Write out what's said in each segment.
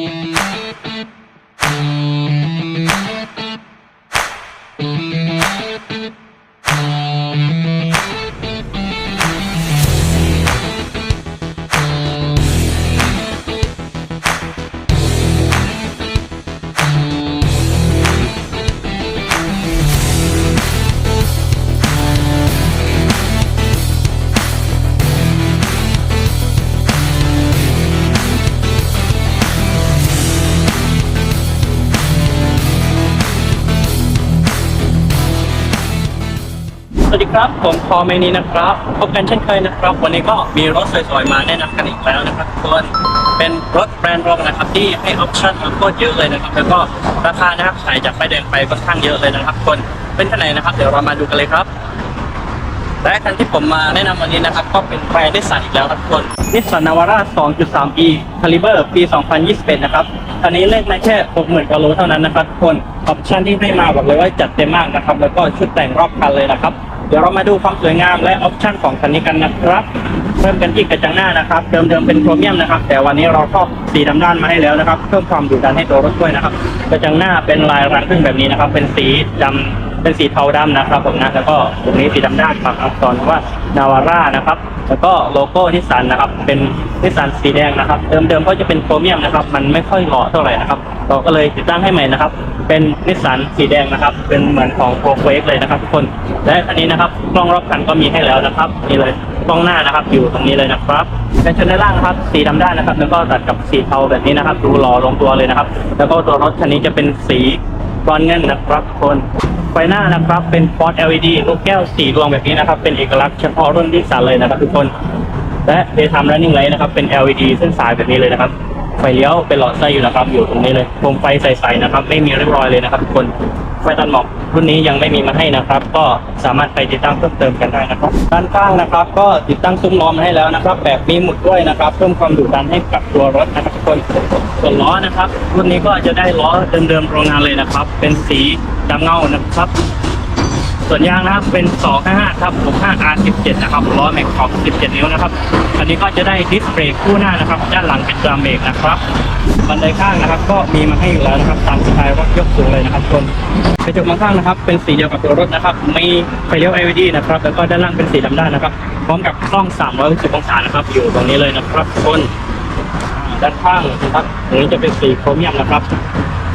สวั ครับ ผมพอเมนี้นะครับพบกันเช่นเคยนะครับ วันนี้ก็มีรถสวยๆมาแนะนำกันอีกแล้วนะครับทุกคนเป็นรถแบรนด์รองนะครับที่ให้ออปชั่นมาโคตรเยอะเลยนะครับ แล้วก็ราคานะครับขายจากป้ายแดงไปค่อนข้างเยอะเลยนะครับคนเป็นขนาดไหนนะครับ เดี๋ยวเรามาดูกันเลยครับและคันที่ผมมาแนะนำวันนี้นะครับ ก็เป็นแบรนด์นิสสันอีกแล้วครับคนนิสสันนาวาร่า 2.3e Caliber ปี 2021 นะครับคันนี้เลขในแค่ 60,000กิโลเท่านั้นนะครับคนออปชั่นที่ให้มาบอกเลยว่าจัดเต็มมากนะครับ แล้วก็ชุดแต่งรอบคันเลยนะครับ เดี๋ยวเรามาดูความสวยงามและออปชั่นของคันนี้กันนะครับเริ่มกันที่กระจังหน้านะครับ เดิมๆเป็นโครเมียมนะครับ แต่วันนี้เราก็สีดำด้านมาให้แล้วนะครับ เพิ่มความดุดันให้ตัวรถด้วยนะครับ กระจังหน้าเป็นลายรังพึ่งแบบนี้นะครับ เป็นสีดำเป็นสีเทาดำนะครับผมนะแล้วก็ตรงนี้สีดำด้านปักอักษรว่านาวาร่านะครับ แล้วก็โลโก้นิสสันนะครับ เป็นนิสสันสีแดงนะครับ เดิมๆก็จะเป็นโครเมียมนะครับ มันไม่ค่อยหล่อเท่าไหร่นะครับ เราก็เลยติดตั้งให้ใหม่นะครับ เป็นนิสสันสีแดงนะครับ เป็นเหมือนของโปรเฟกเลยนะครับทุกคน และอันนี้นะครับกล้องรอบคันก็มีให้แล้วนะครับนี่เลยกล้องหน้านะครับ อยู่ตรงนี้เลยนะครับเป็นชนด้านล่างนะครับ สีดำด้านนะครับ แล้วก็ตัดกับสีเทาแบบนี้นะครับ ดูหล่อลงตัวเลยนะครับ แล้วก็ตัวรถคันนี้จะเป็นสีบรอนเงินนะครับทุกคนไฟหน้านะครับเป็นฟอร์ด LED ลูกแก้วสีดวงแบบนี้นะครับ เป็นเอกลักษณ์เฉพาะรุ่นที่สันเลยนะครับทุกคน และ Daytime Running Light นะครับ เป็น LED เส้นสายแบบนี้เลยนะครับ ไฟเลี้ยวเป็นหลอดไส้อยู่นะครับ อยู่ตรงนี้เลยโคมไฟใสๆนะครับ ไม่มีรียบร้อยเลยนะครับทุกคนไฟตัดหมอกรุ่นนี้ยังไม่มีมาให้นะครับ ก็สามารถไปติดตั้งเพิ่มเติมกันได้นะครับด้านข้างนะครับ ก็ติดตั้งซุ้มล้อมาให้แล้วนะครับ แบบมีหมุดด้วยนะครับ เพิ่มความดุดันให้กับตัวรถนะครับทุกคนส่วนล้อนะครับ รุ่นนี้ก็จะได้ล้อเดิมๆโรงงานเลยนะครับ เป็นสีดำเงานะครับ ส่วนยางนะครับเป็น 255ครับ65 R17 นะครับล้อแม็กขอบ17 นิ้วนะครับอันนี้ก็จะได้ดิสเบรกคู่หน้านะครับ ด้านหลังเป็นดรัมเบรกนะครับบันไดข้างนะครับ ก็มีมาให้อยู่แล้วนะครับตามสไตล์รถยกสูงเลยนะครับคนกระจกมองข้างนะครับ เป็นสีเดียวกับตัวรถนะครับมีไฟเลี้ยว LED นะครับแล้วก็ด้านล่างเป็นสีดำด้านนะครับ พร้อมกับกล้อง 360 องศานะครับ อยู่ตรงนี้เลยนะครับคนด้านข้างนะครับตรงนี้จะเป็นสีโครเมียมนะครับ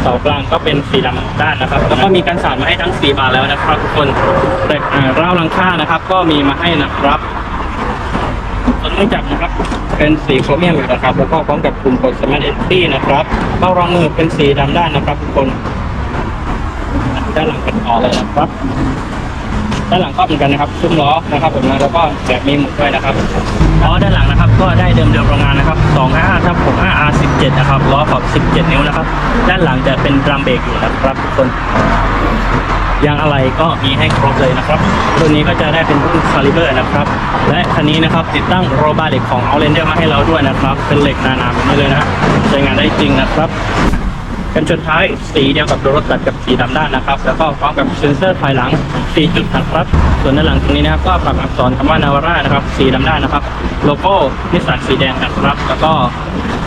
เสากลางก็เป็นสีดำด้านนะครับ แล้วก็มีกันสาดมาให้ทั้งสีบานแล้วนะครับ ทุกคนแต่อ่าราวหลังคานะครับ ก็มีมาให้นะครับส่วนเนื่องจากนะครับ เป็นสีโครเมียมอยู่นะครับ แล้วก็พร้อมกับปุ่มกดสมาร์ทเอนตี้นะครับเป้ารองมือเป็นสีดำด้านนะครับ ทุกคนด้านหลังเป็นต่อเลยนะครับด้านหลังก็เหมือนกันนะครับซุ้มล้อนะครับผมนะแล้วก็แบบมีหมุดด้วยนะครับล้อด้านหลังนะ ก็ได้เดิมเดิมโรงงานนะครับ 255ทับ65 R17 นะครับ ล้อขอบ 17 นิ้วนะครับ ด้านหลังจะเป็นดรัมเบรกอยู่นะครับทุกคนยางอะไรก็มีให้ครบเลยนะครับ ตัวนี้ก็จะได้เป็นรุ่นคาลิเบอร์นะครับ และคันนี้นะครับติดตั้งโรบาเหล็กของ Outlander มาให้เราด้วยนะครับ เป็นเหล็กหนาๆแบบนี้เลยนะ ใช้งานได้จริงนะครับ กันชนท้ายสีเดียวกับรถตัดกับสีดำด้านนะครับ แล้วก็พร้อมกับเซ็นเซอร์ภายหลัง 4 จุดนะครับ ส่วนด้านหลังตรงนี้นะครับก็ปรับอักษรคำว่านาวาร่านะครับ สีดำด้านนะครับ โลโก้นิสสันสีแดงนะครับ แล้วก็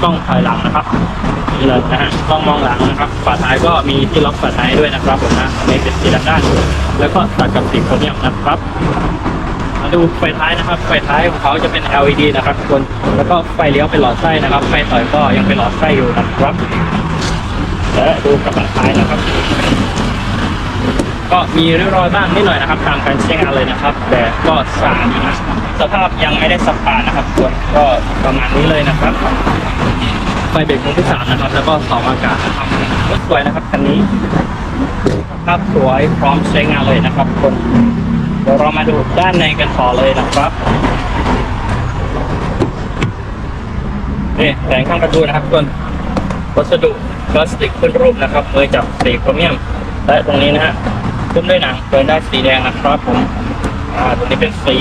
กล้องภายหลังนะครับนี่เลยนะฮะกล้องมองหลังนะครับฝาท้ายก็มีที่ล็อกฝาท้ายด้วยนะครับผมนะในเป็นสีดำด้าน แล้วก็ตัดกับสีโครเมียมนะครับมาดูไฟท้ายนะครับ ไฟท้ายของเขาจะเป็น LED นะครับทุกคน แล้วก็ไฟเลี้ยวเป็นหลอดไส้นะครับ ไฟถอยก็ยังเป็นหลอดไส้อยู่นะครับ และดูกระบะท้ายนะครับ ก็มีริ้วรอยบ้างนิดหน่อยนะครับตามการใช้งานเลยนะครับ แต่ก็สะอาดนะสภาพยังไม่ได้สปานะครับส่วนก็ประมาณนี้เลยนะครับไฟเบรกมุมที่สามนะครับ แล้วก็เสาอากาศนะครับรถสวยนะครับคันนี้ภาพสวยพร้อมใช้งานเลยนะครับคนเดี๋ยวเรามาดูด้านในกันต่อเลยนะครับนี่แผงข้างประตูนะครับทุกคนวัสดุ พลาสติกขึ้นรูปนะครับมือจับสีโครเมียม และตรงนี้นะฮะขึ้นด้วยหนังเปิดได้สีแดงนะครับผมอ่าตรงนี้เป็นสี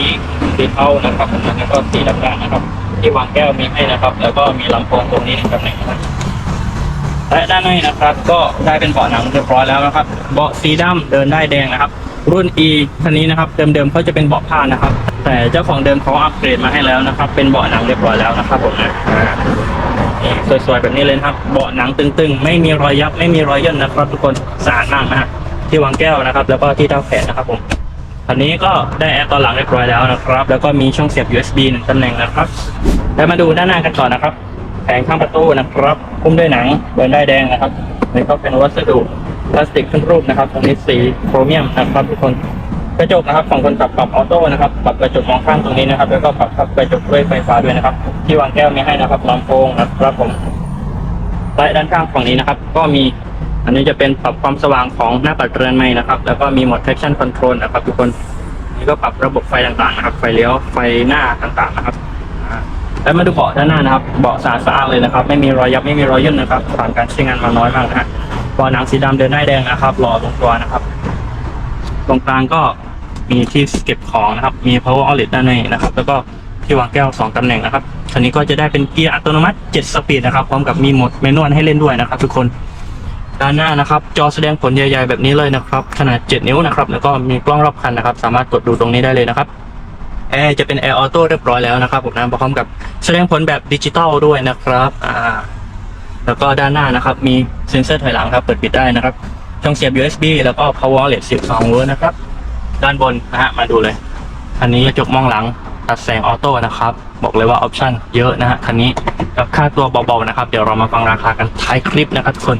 สีเทานะครับผมแล้วก็สีดำด้านะครับ ที่วางแก้วมีให้นะครับ แล้วก็มีลำโพงตรงนี้ตำแหน่งนะและด้านในนะครับ ก็ได้เป็นเบาะหนังเรียบร้อยแล้วนะครับ เบาะสีดำเดินได้แดงนะครับ รุ่น E คันนี้นะครับเดิมๆเขาจะเป็นเบาะผ้านะครับ แต่เจ้าของเดิมเขาอัปเกรดมาให้แล้วนะครับ เป็นเบาะหนังเรียบร้อยแล้วนะครับผมนะอ่า สวยๆแบบนี้เลยนะครับเบาะหนังตึงๆ ไม่มีรอยยับไม่มีรอยย่นนะครับทุกคนสะอาดมากนะฮะที่วางแก้วนะครับ แล้วก็ที่เท้าแขนนะครับผมอันนี้ก็ได้แอร์ตอนหลังเรียบร้อยแล้วนะครับ แล้วก็มีช่องเสียบ USB หนึ่งตำแหน่งนะครับแล้วมาดูด้านหน้ากันก่อนนะครับแผงข้างประตูนะครับคุ้มด้วยหนังเบิร์นได้แดงนะครับนี่ก็เป็นวัสดุพลาสติกขึ้นรูปนะครับตรงนี้สีโครเมียมนะครับทุกคน กระจกนะครับของคนปรับปรับออโต้นะครับปรับกระจกมองข้างตรงนี้นะครับ แล้วก็ปรับพับกระจกด้วยไฟฟ้าด้วยนะครับ ที่วางแก้วมีให้นะครับลำโพงนะครับผมและด้านข้างฝั่งนี้นะครับ ก็มีอันนี้จะเป็นปรับความสว่างของหน้าปัดเรือนไม้นะครับ แล้วก็มีโหมด traction control นะครับ ทุกคนนี่ก็ปรับระบบไฟต่างๆนะครับ ไฟเลี้ยวไฟหน้าต่างๆนะครับแล้วมาดูเบาะด้านหน้านะครับ เบาะสะอาดเลยนะครับ ไม่มีรอยยับไม่มีรอยย่นนะครับผ่านการใช้งานมาน้อยมากนะฮะเบาะหนังสีดำเดินได้แดงนะครับหล่อลงตัวนะครับ ตรงกลางก็ มีที่เก็บของนะครับ มี power outlet ด้านในนะครับ แล้วก็ที่วางแก้ว 2ตำแหน่งนะครับคันนี้ก็จะได้เป็นเกียร์อัตโนมัติ 7 สปีดนะครับ พร้อมกับมีโหมดเมนวลให้เล่นด้วยนะครับทุกคน ด้านหน้านะครับ จอแสดงผลใหญ่ๆแบบนี้เลยนะครับ ขนาด 7 นิ้วนะครับ แล้วก็มีกล้องรอบคันนะครับ สามารถกดดูตรงนี้ได้เลยนะครับ แอร์จะเป็นแอร์ออโต้เรียบร้อยแล้วนะครับผมนะพร้อมกับแสดงผลแบบดิจิตอลด้วยนะครับ อ่า แล้วก็ด้านหน้านะครับ มีเซ็นเซอร์ถอยหลังครับ เปิดปิดได้นะครับ ช่องเสียบ USB แล้วก็ power outlet 12โวลต์นะครับ ด้านบนนะฮะมาดูเลย อันนี้กระจกมองหลังตัดแสงออโต้นะครับ บอกเลยว่าออปชั่นเยอะนะฮะคันนี้กับค่าตัวเบาๆนะครับ เดี๋ยวเรามาฟังราคากันท้ายคลิปนะครับทุกคน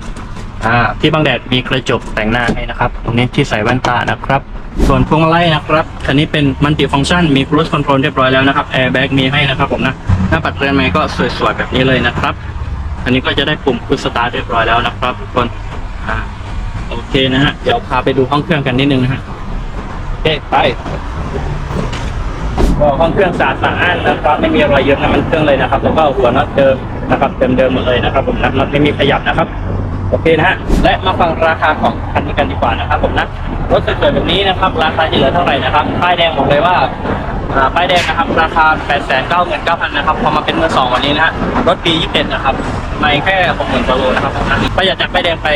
อ่าที่บังแดดมีกระจกแต่งหน้าให้นะครับ ตรงนี้ที่ใส่แว่นตานะครับ ส่วนพวงมาลัยนะครับคันนี้เป็นมัลติฟัง c t ชันมี cruise control เรียบร้อยแล้วนะครับแอร์แบ็กมีให้นะครับผมนะหน้าปัดเรือนไม้ก็สวยๆแบบนี้เลยนะครับอันนี้ก็จะได้ปุ่ม quick start เรียบร้อยแล้วนะครับทุกคนอ่าโอเคนะฮะเดี๋ยวพาไปดูห้องเครื่องกันนิดนึงนะฮะ เคไปก็ห้องเครื่องสะอาดสะอ้านนะครับ ไม่มีรอยเยิ้มน้ำมันเครื่องเลยนะครับแล้วก็หัวน็อตเดิมนะครับเดิมๆหมดเลยนะครับ ผมนะน็อตไม่มีขยับนะครับโอเคนะฮะและมาฟังราคาของคันนี้กันดีกว่านะครับ ผมนะรถสวยๆแบบนี้นะครับ ราคาจะเหลือเท่าไหร่นะครับป้ายแดงบอกเลยว่าป้ายแดงนะครับราคา 8 9 9 0 0 0นะครับพอมาเป็นมือสองวันนี้นะฮะรถปี21นะครับไม่แค่ 60,000กว่าโลนะครับผมนะประหยัดจากป้ายแดงไป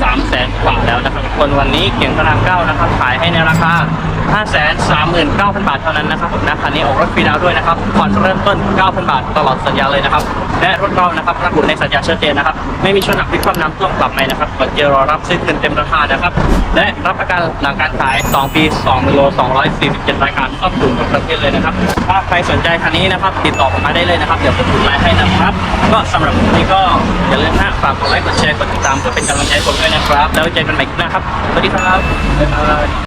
3 0 0แสนกว่าแล้วนะครับทุกคนวันนี้เก่งพระรามเก้านะครับขายให้ในราคา 5 3 9 0 0 0 บาทเท่านั้นนะครับผมนะคันนี้ออกรถฟรีดาวด้วยนะครับผ่อนเริ่มต้น 9,000 บาทตลอดสัญญาเลยนะครับ และรถเรานะครับระบุในสัญญาชัดเจนนะครับ ไม่มีชนหนักพิกคว่ำน้ำท่วมปรับใหม่นะครับกดเจรอรับซื้อคืนเต็มราคานะครับ และรับประกันหลังการขาย 2 ปี 2 โล 247 รายการครอบคลุมทุกประเภทเลยนะครับ ถ้าใครสนใจคันนี้นะครับ ติดต่อผมมาได้เลยนะครับ เดี๋ยวผมดูไลน์ให้นะครับ ก็สำหรับวันนี้ก็อย่าลืมนะฝากกดไลค์ กดแชร์ กดติดตามเพื่อเป็นกำลังใจผมด้วยนะครับ แล้วเจอกันใหม่คลิปหน้าครับ สวัสดีครับ บ๊ายบาย